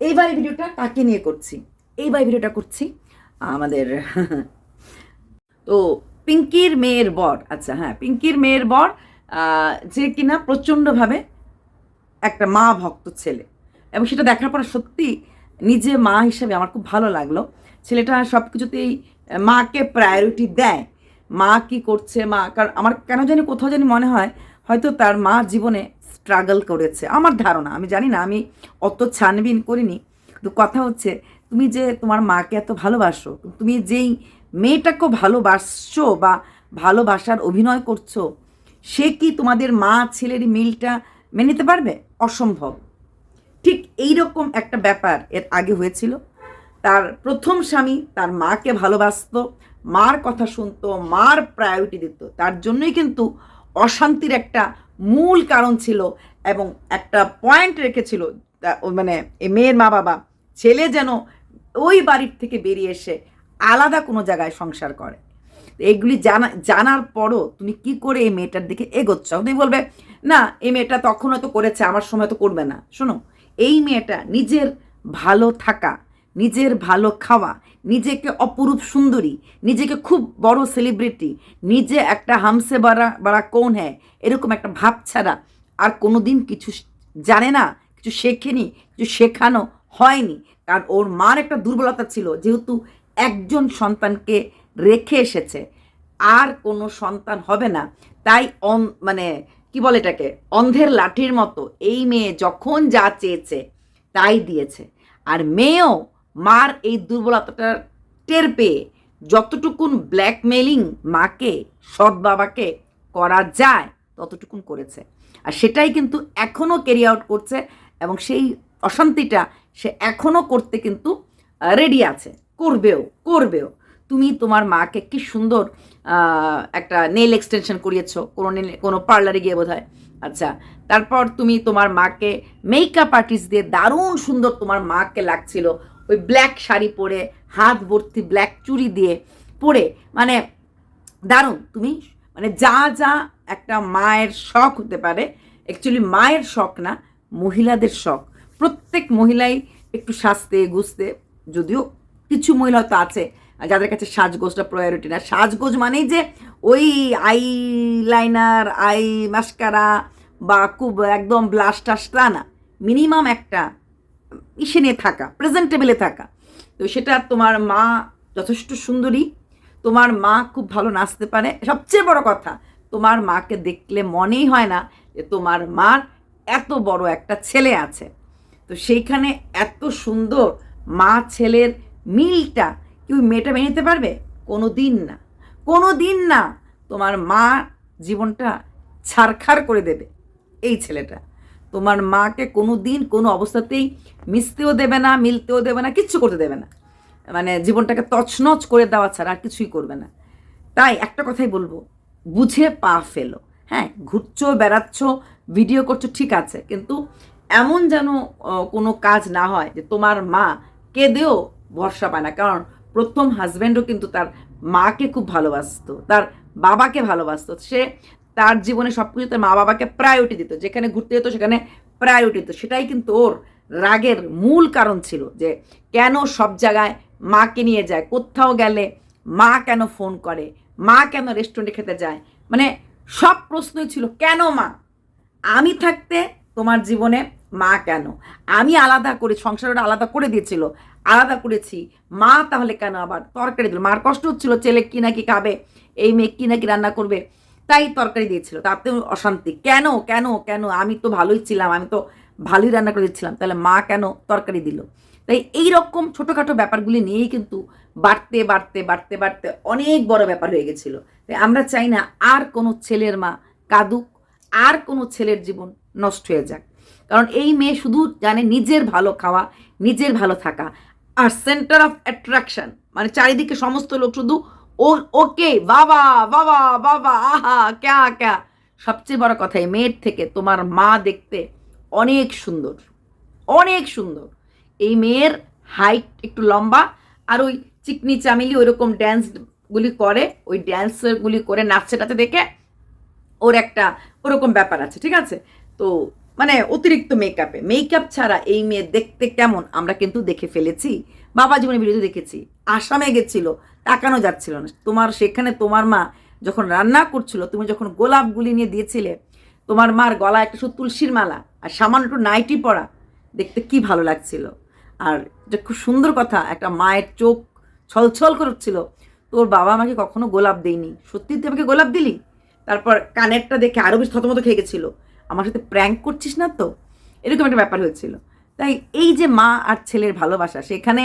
এইবার এই ভিডিওটা কাকে নিয়ে করছি? এইবার এই ভিডিওটা করছি আমাদের তো পিঙ্কির মেয়ের বর। আচ্ছা হ্যাঁ পিঙ্কির মেয়ের বর যে কিনা প্রচণ্ডভাবে একটা মা ভক্ত ছেলে। এবং সেটা দেখার পর সত্যি নিজে মা হিসেবে আমার খুব ভালো লাগল। ছেলেটা সব কিছুতেই মাকে প্রায়োরিটি দেয়। মা কি করছে, মা কারণ আমার কেন জানি কোথাও জানি মনে হয় হয়তো তার মা জীবনে স্ট্রাগল করেছে। আমার ধারণা, আমি জানি না, আমি অত ছানবিন করিনি। কিন্তু কথা হচ্ছে, তুমি যে তোমার মাকে এত ভালোবাসো, তুমি যেই মেয়েটাকেও ভালোবাসছো বা ভালোবাসার অভিনয় করছ, সে কি তোমাদের মা ছেলের মিলটা মেনে নিতে পারবে? অসম্ভব। ঠিক এই রকম একটা ব্যাপার এর আগে হয়েছিল। তার প্রথম স্বামী তার মাকে ভালোবাসতো, মার কথা শুনতো, মার প্রায়োরিটি দিত। তার জন্যই কিন্তু অশান্তির একটা মূল কারণ ছিল এবং একটা পয়েন্ট রেখেছিল মানে মেয়ের মা বাবা, ছেলে যেন ওই বাড়ির থেকে বেরিয়ে এসে আলাদা কোনো জায়গায় সংসার করে। এগুলি জানা, জানার পরও তুমি কি করে এই মেয়েটার দিকে এগোচ্ছ? তুমি বলবে, না, এই মেয়েটা তখন হয়তো করেছে, আমার সময় তো করবে না। শোনো, এই মেয়েটা নিজের ভালো থাকা নিজের ভালো খাওয়া, নিজেকে অপরূপ সুন্দরী, নিজেকে খুব বড় সেলিব্রিটি নিজে একটা হামসে বাড়া বাড়া কোন হ্যাঁ এরকম একটা ভাব ছাড়া আর কোনো দিন কিছু জানে না, কিছু শেখেনি, কিছু শেখানো হয়নি। কারণ ওর মার একটা দুর্বলতা ছিল, যেহেতু একজন সন্তানকে রেখে এসেছে। আর কোনো সন্তান হবে না। তাই অন মানে কি বলে এটাকে? অন্ধের লাঠির মতো এই মেয়ে যখন যা চেয়েছে, তাই দিয়েছে। আর মেয়েও মার এই দুর্বলতাটা টের পেয়ে যতটুকুন ব্ল্যাকমেলিং মাকে, সৎ বাবাকে করা যায়, ততটুকুন করেছে। আর সেটাই কিন্তু এখনও ক্যারি আউট করছে এবং সেই অশান্তিটা সে এখনও করতে কিন্তু রেডি আছে। করবেও করবেও। তুমি তোমার মাকে কি সুন্দর একটা নেল এক্সটেনশন করিয়েছো, কোনো কোনো পার্লারে গিয়ে বোধ আচ্ছা তারপর তুমি তোমার মাকে মেকআপ আর্টিস্ট দিয়ে দারুণ সুন্দর তোমার মাকে লাগছিল। ওই ব্ল্যাক শাড়ি পরে, হাত ভর্তি ব্ল্যাক চুড়ি দিয়ে পরে মানে দারুণ, তুমি মানে যা যা একটা মায়ের শখ হতে পারে অ্যাকচুয়ালি মায়ের শখ না, মহিলাদের শখ। প্রত্যেক মহিলাই একটু সাজতে গুছতে যদিও কিছু মহিলা তো আছে যাদের কাছে সাজগোজটা প্রায়োরিটি না। সাজগোজ মানেই যে ওই আই লাইনার আই মাস্কারা বা খুব একদম ব্লাশ টাশ না। মিনিমাম একটা ইসে নিয়ে থাকা প্রেজেন্টেবলে থাকা। তো সেটা তোমার মা যথেষ্ট সুন্দরী। তোমার মা খুব ভালো নাচতে পারে। সবচেয়ে বড় কথা, তোমার মাকে দেখলে মনেই হয় না যে তোমার মার এত বড় একটা ছেলে আছে। তো সেইখানে এত সুন্দর মা ছেলের মিলটা কি ওই মেয়েটা মেনে নিতে পারবে? কোনো দিন না। কোনো দিন না তোমার মা জীবনটা ছারখার করে দেবে এই ছেলেটা। তোমার মাকে কোনো দিন কোনো অবস্থাতেই মিশতেও দেবে না, মিলতেও দেবে না, কিচ্ছু করতে দেবে না। মানে জীবনটাকে তছনছ করে দেওয়া ছাড়া আর কিছুই করবে না। তাই একটা কথাই বলব, বুঝে পা ফেলো। হ্যাঁ ঘুরছো, বেড়াচ্ছ ভিডিও করছ, ঠিক আছে। কিন্তু এমন যেন কোনো কাজ না হয় যে তোমার মা কেঁদেও ভরসা পায় না। কারণ প্রথম হাজব্যান্ডও কিন্তু তার মাকে খুব ভালোবাসতো, তার বাবাকে ভালোবাসতো। সে তার জীবনে সব কিছু তার মা বাবাকে প্রায়োরিটি দিত, যেখানে ঘুরতে যেত সেখানে প্রায়োরিটি দিত। সেটাই কিন্তু ওর রাগের মূল কারণ ছিল যে কেন সব জায়গায় মাকে নিয়ে যায়, কোথাও গেলে মা কেন ফোন করে, মা কেন রেস্টুরেন্টে খেতে যায়? মানে সব প্রশ্নই ছিল, কেন মা? আমি থাকতে তোমার জীবনে মা কেন? আমি আলাদা করে, সংসারটা আলাদা করে দিয়েছিল, আলাদা করেছি, মা তাহলে কেন আবার তরকারি দিল? মার কষ্ট হচ্ছিল, ছেলে কি নাকি খাবে, এই মেয়ে কি নাকি রান্না করবে? তাই তরকারি দিয়েছিল তাতে অশান্তি। কেন কেন কেন? আমি তো ভালোই ছিলাম, আমি তো ভালোই রান্না করে দিচ্ছিলাম তাহলে মা কেন তরকারি দিল? তাই এই রকম ছোটোখাটো ব্যাপারগুলি নিয়েই কিন্তু বাড়তে বাড়তে বাড়তে বাড়তে অনেক বড় ব্যাপার হয়ে গেছিল। তাই আমরা চাই না আর কোনো ছেলের মা কাঁদুক, আর কোনো ছেলের জীবন নষ্ট হয়ে যাক। কারণ এই মেয়ে শুধু জানে নিজের ভালো খাওয়া, নিজের ভালো থাকা। আর সেন্টার অফ অ্যাট্রাকশন মানে চারিদিকে সমস্ত লোক শুধু ওকে, বাবা বাবা বাবা, আহা, ক্যা ক্যা। সবচেয়ে বড় কথা, এই মেয়ের থেকে তোমার মা দেখতে অনেক সুন্দর অনেক সুন্দর। এই মেয়ের হাইট একটু লম্বা আর ওই চিকনি চামিলি ওইরকম ড্যান্সগুলি করে, ওই ড্যান্সগুলি করে নাচছে টাচে দেখে ওর একটা ওরকম ব্যাপার আছে, ঠিক আছে? তো মানে অতিরিক্ত মেকআপে মেকআপ ছাড়া এই মেয়ে দেখতে কেমন? আমরা কিন্তু দেখে ফেলেছি। বাবা জীবনে ভিডিওতে দেখেছি। আসামে গেছিল, তাকানো যাচ্ছিল না। তোমার সেখানে তোমার মা যখন রান্না করছিল, তুমি যখন গোলাপগুলি নিয়ে দিয়েছিলে, তোমার মার গলা একটা শুধু তুলসীর মালা আর সামান্য একটু নাইটি পরা, দেখতে কি ভালো লাগছিল। আর এটা খুব সুন্দর কথা, একটা মায়ের চোখ ছলছল করছিল। তোর বাবা আমাকে কখনো গোলাপ দেয়নি। সত্যি তুই আমাকে গোলাপ দিলি? তারপর কানেরটা দেখে আরও বেশি থতমতো খেয়ে গেছিল। আমার সাথে প্র্যাঙ্ক করছিস না তো? এরকম একটা ব্যাপার হয়েছিল। তাই এই যে মা আর ছেলের ভালোবাসা, সেখানে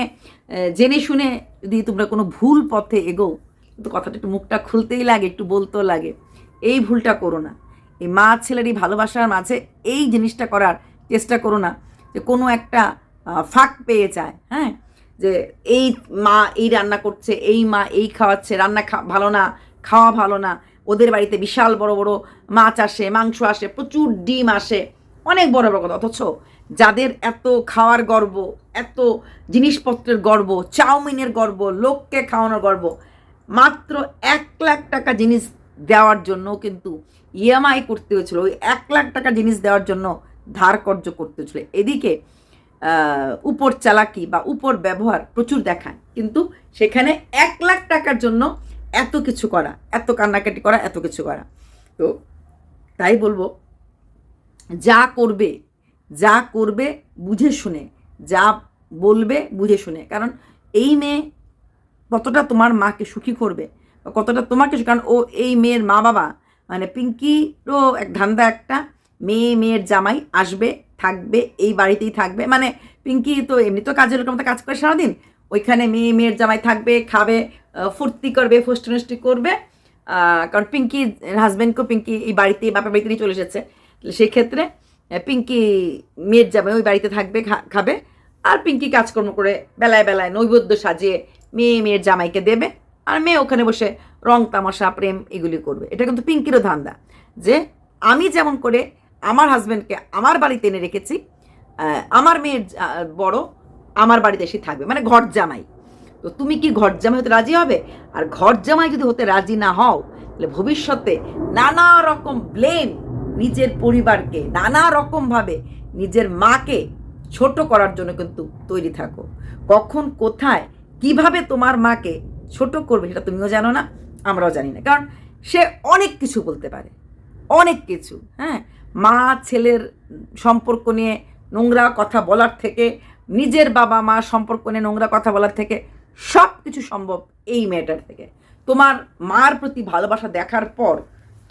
জেনে শুনে যদি তোমরা কোনো ভুল পথে এগো, তো কথাটা একটু মুখটা খুলতেই লাগে, একটু বলতেও লাগে। এই ভুলটা করো না। এই মা ছেলের এই ভালোবাসার মাঝে এই জিনিসটা করার চেষ্টা করো না যে কোনো একটা ফাঁক পেয়ে যায় হ্যাঁ? যে এই মা এই রান্না করছে, এই মা এই খাওয়াচ্ছে, রান্না ভালো না, খাওয়া ভালো না ওদের বাড়িতে বিশাল বড় বড় মাছ আসে, মাংস আসে, প্রচুর ডিম আসে। অনেক বড় বড় কথা, অথচ যাদের এত খাওয়ার গর্ব, এত জিনিসপত্রের গর্ব, চাউমিনের গর্ব, লোককে খাওয়ানোর গর্ব, মাত্র এক লাখ টাকা জিনিস দেওয়ার জন্য কিন্তু ইএমআই করতে হয়েছিল। ওই এক লাখ টাকা জিনিস দেওয়ার জন্য ধার কর্য করতে হয়েছিল। এদিকে উপর চালাকি বা উপর ব্যবহার প্রচুর দেখায়। কিন্তু সেখানে এক লাখ টাকার জন্য এত কিছু করা, এত কান্নাকাটি করা, এত কিছু করা। তো তাই বলব, যা করবে যা করবে বুঝে শুনে, যা বলবে বুঝে শুনে। কারণ এই মেয়ে কতটা তোমার মাকে সুখী করবে কতটা তোমাকে কারণ ও এই মেয়ের মা বাবা মানে পিঙ্কিরও এক ধান্দা একটা মেয়ে, মেয়ের জামাই আসবে, থাকবে, এই বাড়িতেই থাকবে। মানে পিঙ্কি তো এমনি তো কাজের লোকের মতো কাজ করে সারাদিন। ওইখানে মেয়ে, মেয়ের জামাই থাকবে, খাবে ফুর্তি করবে ফষ্টি করবে। কারণ পিঙ্কি হাজব্যান্ডকেও পিঙ্কি এই বাড়িতে, বাপের বাড়িতে নিয়ে চলে এসেছে। সেই ক্ষেত্রে পিঙ্কি মেয়ের জামাই ওই বাড়িতে থাকবে খাবে। আর পিঙ্কি কাজকর্ম করে বেলায় বেলায় নৈবেদ্য সাজিয়ে মেয়ে মেয়ের জামাইকে দেবে। আর মেয়ে ওখানে বসে রং, তামাশা, প্রেম এগুলি করবে। এটা কিন্তু পিঙ্কিরও ধান্দা যে আমি যেমন করে আমার হাজব্যান্ডকে আমার বাড়িতে এনে রেখেছি আমার মেয়ের বড় আমার বাড়িতে এসে থাকবে। মানে ঘর জামাই। তো তুমি কি ঘর জামাই হতে রাজি হবে? আর ঘর জামাই যদি হতে রাজি না হও, তাহলে ভবিষ্যতে নানা রকম ব্লেম নিজের পরিবারকে, নানা রকমভাবে নিজের মাকে ছোট করার জন্য কিন্তু তৈরি থাকো। কখন, কোথায়, কীভাবে তোমার মাকে ছোট করবে সেটা তুমিও জানো না, আমরাও জানি না। কারণ সে অনেক কিছু বলতে পারে, অনেক কিছু হ্যাঁ? মা, ছেলের সম্পর্ক নিয়ে নোংরা কথা বলার থেকে, নিজের বাবা মা সম্পর্ক নিয়ে নোংরা কথা বলার থেকে সব কিছু সম্ভব এই মেয়েটার থেকে। তোমার মার প্রতি ভালোবাসা দেখার পর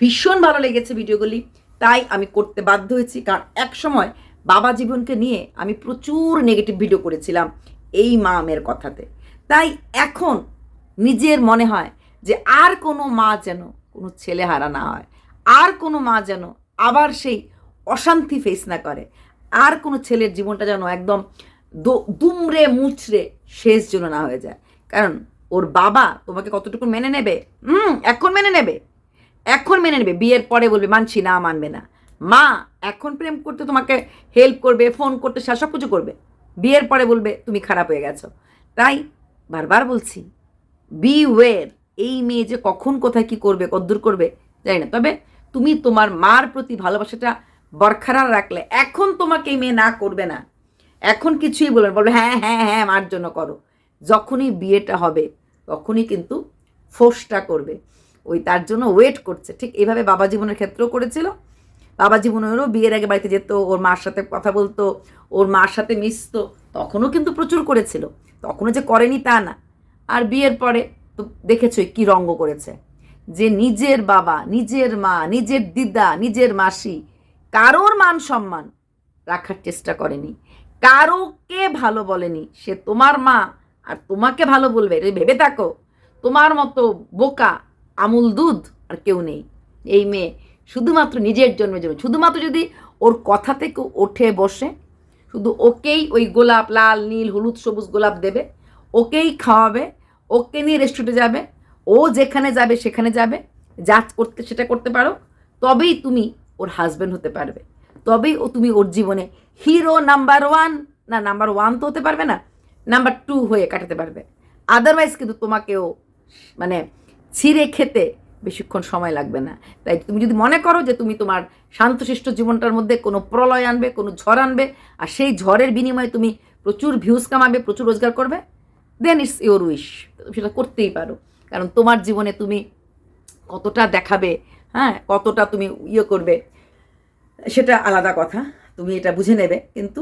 ভীষণ ভালো লেগেছে ভিডিওগুলি, তাই আমি করতে বাধ্য হয়েছি, কারণ এক সময় বাবা জীবনকে নিয়ে আমি প্রচুর নেগেটিভ ভিডিও করেছিলাম এই মা মেয়ের কথাতে। তাই এখন নিজের মনে হয় যে আর কোনো মা যেন কোনো ছেলে হারা না হয়, আর কোনো মা যেন আবার সেই অশান্তি ফেস না করে, আর কোনো ছেলের জীবনটা যেন একদম দুমড়ে মুচড়ে শেষ যেন না হয়ে যায়। কারণ ওর বাবা তোমাকে কতটুকু মেনে নেবে? হুম, এখন মেনে নেবে। এখন মেনে নেবে। বিয়ের পরে বলবে, মানছি না, মানবে না। মা এখন প্রেম করতে তোমাকে হেল্প করবে ফোন করতে সে সব কিছু করবে। বিয়ের পরে বলবে, তুমি খারাপ হয়ে গেছো। তাই বারবার বলছি বি ওয়ের এই মেয়ে যে কখন, কোথায়, কি করবে, কদ্দূর করবে, জানি না। তবে তুমি তোমার মার প্রতি ভালোবাসাটা বরকরার রাখলে, এখন তোমাকে এই মেয়ে না করবে না। এখন কিছুই বলবে বলবে হ্যাঁ হ্যাঁ হ্যাঁ মার জন্য করো। যখনই বিয়েটা হবে, তখনই কিন্তু ফোর্সটা করবে। ওই তার জন্য ওয়েট করছে। ঠিক এইভাবে বাবা জীবনের ক্ষেত্রেও করেছিল। বাবা জীবনেরও বিয়ের আগে বাড়িতে যেত, ওর মার সাথে কথা বলতো, ওর মার সাথে মিশতো। তখনও কিন্তু প্রচুর করেছিল। তখনও যে করেনি তা না। আর বিয়ের পরে তো দেখেছই কি রঙ্গ করেছে। যে নিজের বাবা, নিজের মা, নিজের দিদা, নিজের মাসি, কারোর মান সম্মান রাখার চেষ্টা করেনি। কারোকে ভালো বলেনি। সে তোমার মা, আর তোমাকে ভালো বলবে। রে ভেবে থাকো তোমার মতো বোকা, আমুল দুধ আর কেউ নেই। এই মেয়ে শুধুমাত্র নিজের জন্মের জন্য। শুধুমাত্র যদি ওর কথা থেকে ওঠে বসে, শুধু ওকেই ওই গোলাপ লাল, নীল, হলুদ, সবুজ গোলাপ দেবে, ওকেই খাওয়াবে, ওকে নিয়ে রেস্টুরেন্টে যাবে, ও যেখানে যাবে সেখানে যাবে, যা করতে সেটা করতে পারো, তবেই তুমি ওর হাজব্যান্ড হতে পারবে। তবেই ও তুমি ওর জীবনে হিরো নাম্বার ওয়ান না নাম্বার ওয়ান তো হতে পারবে না নাম্বার টু হয়ে কাটাতে পারবে। আদারওয়াইজ কিন্তু তোমাকেও মানে ছিঁড়ে খেতে বেশিক্ষণ সময় লাগবে না। তাই তুমি যদি মনে করো যে তুমি তোমার শান্তশিষ্ট জীবনটার মধ্যে কোনো প্রলয় আনবে, কোনো ঝড় আনবে, আর সেই ঝড়ের বিনিময়ে তুমি প্রচুর ভিউজ কামাবে, প্রচুর রোজগার করবে দেন ইটস ইওর উইশ তুমি সেটা করতেই পারো। কারণ তোমার জীবনে তুমি কতটা দেখাবে হ্যাঁ কতটা তুমি ইয়ে করবে সেটা আলাদা কথা, তুমি এটা বুঝে নেবে, কিন্তু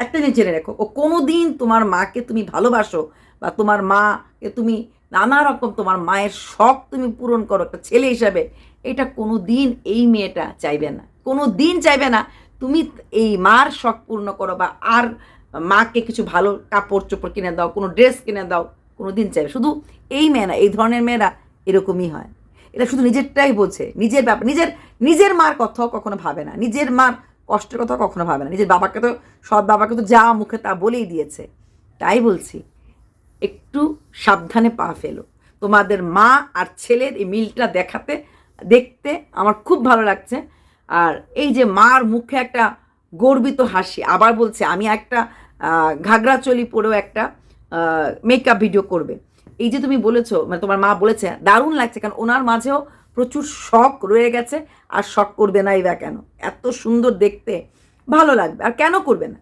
একটা জিনিস জেনে রেখো, ও কোনো দিন তোমার মাকে তুমি ভালোবাসো বা তোমার মাকে তুমি নানা রকম তোমার মায়ের শখ তুমি পূরণ করো একটা ছেলে হিসাবে, এটা কোনো দিন এই মেয়েটা চাইবে না। কোনো দিন চাইবে না তুমি এই মার শখ পূর্ণ করো বা আর মাকে কিছু ভালো কাপড় চোপড় কিনে দাও, কোনো ড্রেস কিনে দাও কোনো দিন চাইবে শুধু এই মেয়ে না, এই ধরনের মেয়েরা এরকমই হয়। এটা শুধু নিজেরটাই বোঝে। নিজের ব্যাপার, নিজের নিজের মার কথাও কখনো ভাবে না। নিজের মার কষ্টের কথা কখনো ভাবে না। নিজের বাবাকে তো, সৎ বাবাকে তো যা মুখে তা বলেই দিয়েছে। তাই বলছি, একটু সাবধানে পা ফেলো। তোমাদের মা আর ছেলের এই মিলটা দেখাতে, দেখতে আমার খুব ভালো লাগছে। আর এই যে মার মুখে একটা গর্বিত হাসি, আবার বলছে, আমি একটা ঘাগরা চলি পরেও একটা মেকআপ ভিডিও করবে। এই যে তুমি বলেছ মানে তোমার মা বলেছে, দারুণ লাগছে, কারণ ওনার মাঝেও প্রচুর শখ রয়ে গেছে, আর শখ করবে না বা কেন? এত সুন্দর দেখতে, ভালো লাগবে। আর কেন করবে না?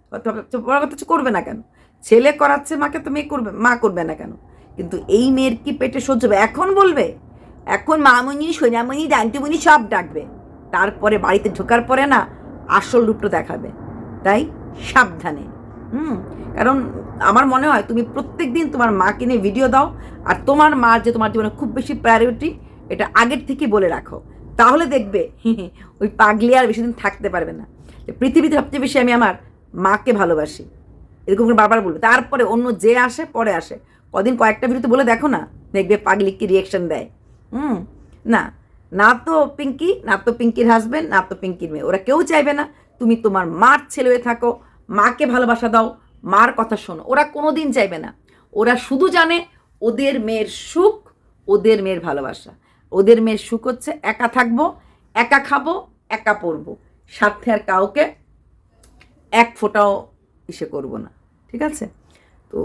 বড় কথা করবে না কেন? ছেলে করাচ্ছে মাকে, তো মেয়ে করবে, মা করবে না কেন? কিন্তু এই মেয়ের কি পেটে সহ্য হবে? এখন বলবে, এখন মামনি, সোনামণি, দান্তিমণি সব ডাকবে। তারপরে বাড়িতে ঢোকার পরে না আসল রূপটা দেখাবে। তাই সাবধানে। হুম, কারণ আমার মনে হয় তুমি প্রত্যেক দিন তোমার মাকে নিয়ে ভিডিও দাও, আর তোমার মা যে তোমার জীবনে খুব বেশি প্রায়োরিটি এটা আগের থেকে বলে রাখো। তাহলে দেখবে ওই পাগলি আর বেশি দিন থাকতে পারবে না। পৃথিবীতে সবচেয়ে বেশি আমি আমার মাকে ভালোবাসি। এরকম করে বারবার বলবে। তারপরে অন্য যে আসে, পরে আসে। কদিন কয়েকটা ভিডিওতে বলে দেখো না, দেখবে পাগলি কি রিয়েকশন দেয়। হুম, না না তো পিঙ্কি, না তো পিঙ্কির হাজবেন্ড না তো পিঙ্কির মেয়ে। ওরা কেউ চাইবে না, তুমি তোমার মার ছেলে হয়ে থাকো। মাকে ভালোবাসা দাও, মার কথা শোনো। ওরা কোনো দিন চাইবে না। ওরা শুধু জানে ওদের মেয়ের সুখ, ওদের মেয়ের ভালোবাসা। ওদের মেয়ের সুখ হচ্ছে একা থাকব, একা খাব, একা পড়ব। সাথে আর কাউকে এক ফোঁটাও ইসে করব না। ঠিক আছে? তো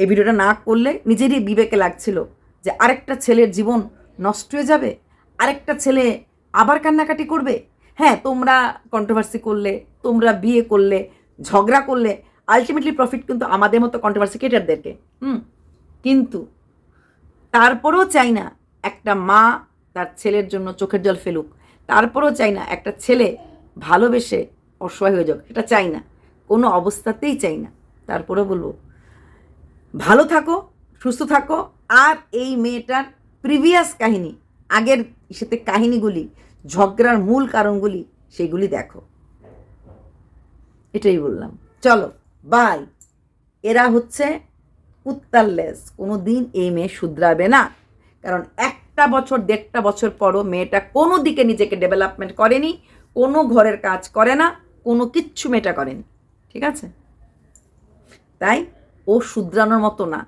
এই ভিডিওটা না করলে নিজেরই বিবেকে লাগছিল যে আরেকটা ছেলের জীবন নষ্ট হয়ে যাবে, আরেকটা ছেলে আবার কান্নাকাটি করবে। হ্যাঁ তোমরা কন্ট্রোভার্সি করলে, তোমরা বিয়ে করলে ঝগড়া করলে আলটিমেটলি প্রফিট কিন্তু আমাদের মতো কন্ট্রোভার্সি ক্রিয়েটারদেরকে হুম, কিন্তু তারপরেও চাই না একটা মা তার ছেলের জন্য চোখের জল ফেলুক। তারপরেও চাই না একটা ছেলে ভালোবেসে অসহায় হয়ে যাক এটা চাই না। কোনো অবস্থাতেই চাই না। তারপরেও বলব, ভালো থাকো, সুস্থ থাকো। আর এই মেয়েটার প্রিভিয়াস কাহিনী, আগের সাথে কাহিনীগুলি, ঝগড়ার মূল কারণগুলি, সেগুলি দেখো। এটাই বললাম। চলো বাই এরা হচ্ছে উত্তাললেস কোনো দিন এই মেয়ে শুধরাবে না। কারণ একটা বছর, দেড়টা বছর পরও মেয়েটা কোনো দিকে নিজেকে ডেভেলপমেন্ট করেনি, কোনো ঘরের কাজ করে না, কোনো কিচ্ছু মেয়েটা করেনি। ঠিক আছে? তাই ও শুধরানোর মতো না।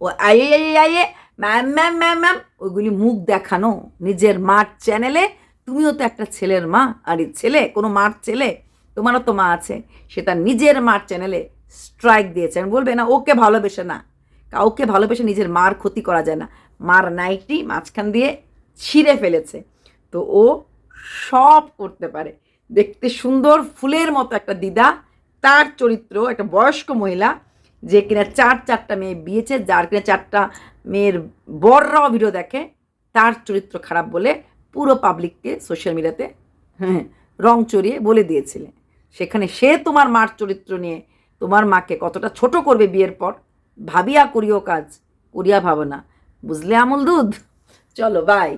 ও আয়ে আয়ে আয়ে ম্যাম ম্যাম ম্যাম ম্যাম, ওইগুলি মুখ দেখানো। নিজের মার চ্যানেলে তুমিও তো একটা ছেলের মা, আর ছেলে কোনো মার ছেলে তোমারও তো মা আছে। সে তার নিজের মার চ্যানেলে স্ট্রাইক দিয়েছে। আমি বলবে না, ওকে ভালোবেসে না। কাউকে ভালোবেসে নিজের মার ক্ষতি করা যায় না। মার নাইটি মাঝখান দিয়ে ছিঁড়ে ফেলেছে। তো ও সব করতে পারে। দেখতে সুন্দর ফুলের মতো একটা দিদা। তার চরিত্র একটা বয়স্ক মহিলা যে কিনা চার চারটা মেয়ে বিয়েছে, যার কিনা চারটা মেয়ের বড়রাও ভিডিও দেখে। তার চরিত্র খারাপ বলে পুরো পাবলিককে সোশ্যাল মিডিয়াতে হ্যাঁ রং চড়িয়ে বলে দিয়েছিলে সেখানে সে তোমার মার চরিত্র নিয়ে তোমার মাকে কতটা ছোট করবে বিয়ের পর, ভাবিয়া করিও কাজ, করিয়া ভাবনা। বুঝলে আমল দুধ? চলো বাই